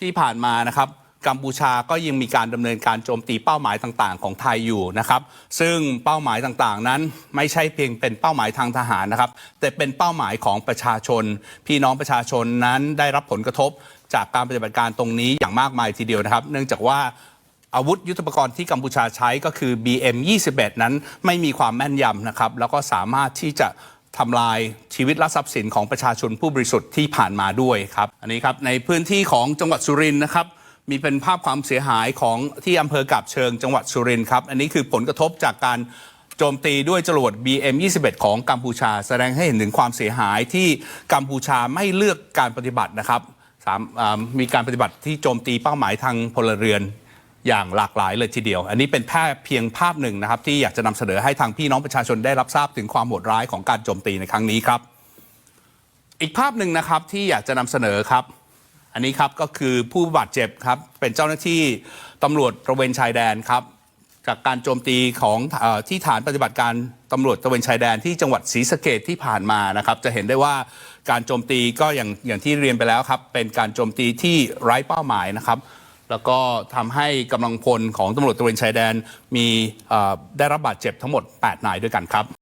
ที่ผ่านมานะครับกัมพูชาก็ยังมีการดำเนินการโจมตีเป้าหมายต่างๆ ของไทยอยู่นะครับ ซึ่งเป้าหมายต่างๆ นั้นไม่ใช่เพียงเป็นเป้าหมายทางทหารนะครับ แต่เป็นเป้าหมายของประชาชน พี่น้องประชาชนนั้นได้รับผลกระทบจากการปฏิบัติการตรงนี้อย่างมากมายทีเดียวนะครับ เนื่องจากว่าอาวุธยุทโธปกรณ์ที่กัมพูชาใช้ก็คือ BM 21 นั้นไม่มีความแม่นยำนะครับ แล้วก็สามารถที่จะ ทำลายชีวิตและทรัพย์สินของประชาชนผู้บริสุทธิ์ที่ผ่านมาด้วยครับอันนี้ครับในพื้นที่ของจังหวัดสุรินทร์นะครับมีเป็นภาพความเสียหายของที่อำเภอกาบเชิงจังหวัดสุรินทร์ครับอันนี้คือผลกระทบจากการโจมตีด้วยจรวด BM 21 ของกัมพูชา แสดงให้เห็นถึงความเสียหายที่กัมพูชาไม่เลือกการปฏิบัตินะครับมมีการปฏิบัติที่โจมตีเป้าหมายทางพลเรือน อย่างหลากหลายเลยทีเดียว อันนี้เป็นแค่เพียงภาพหนึ่งนะครับ ที่อยากจะนำเสนอให้ทางพี่น้องประชาชนได้รับทราบถึงความโหดร้ายของการโจมตีในครั้งนี้ครับ อีกภาพหนึ่งนะครับที่อยากจะนำเสนอครับ อันนี้ครับก็คือผู้บาดเจ็บครับเป็นเจ้าหน้าที่ตำรวจตระเวนชายแดนครับจากการโจมตีของอที่ฐานปฏิบัติการตำรวจตะเวนชายแดนที่จังหวัดศรีสะเกดที่ผ่านมานะครับ จะเห็นได้ว่าการโจมตีก็อย่างอย่างที่เรียนไปแล้วครับ เป็นการโจมตีที่ไร้เป้าหมายนะครับ แล้วก็ทำให้กำลังพลของตำรวจตระเวนชายแดนมีได้รับบาดเจ็บทั้งหมด 8 นายด้วยกันครับ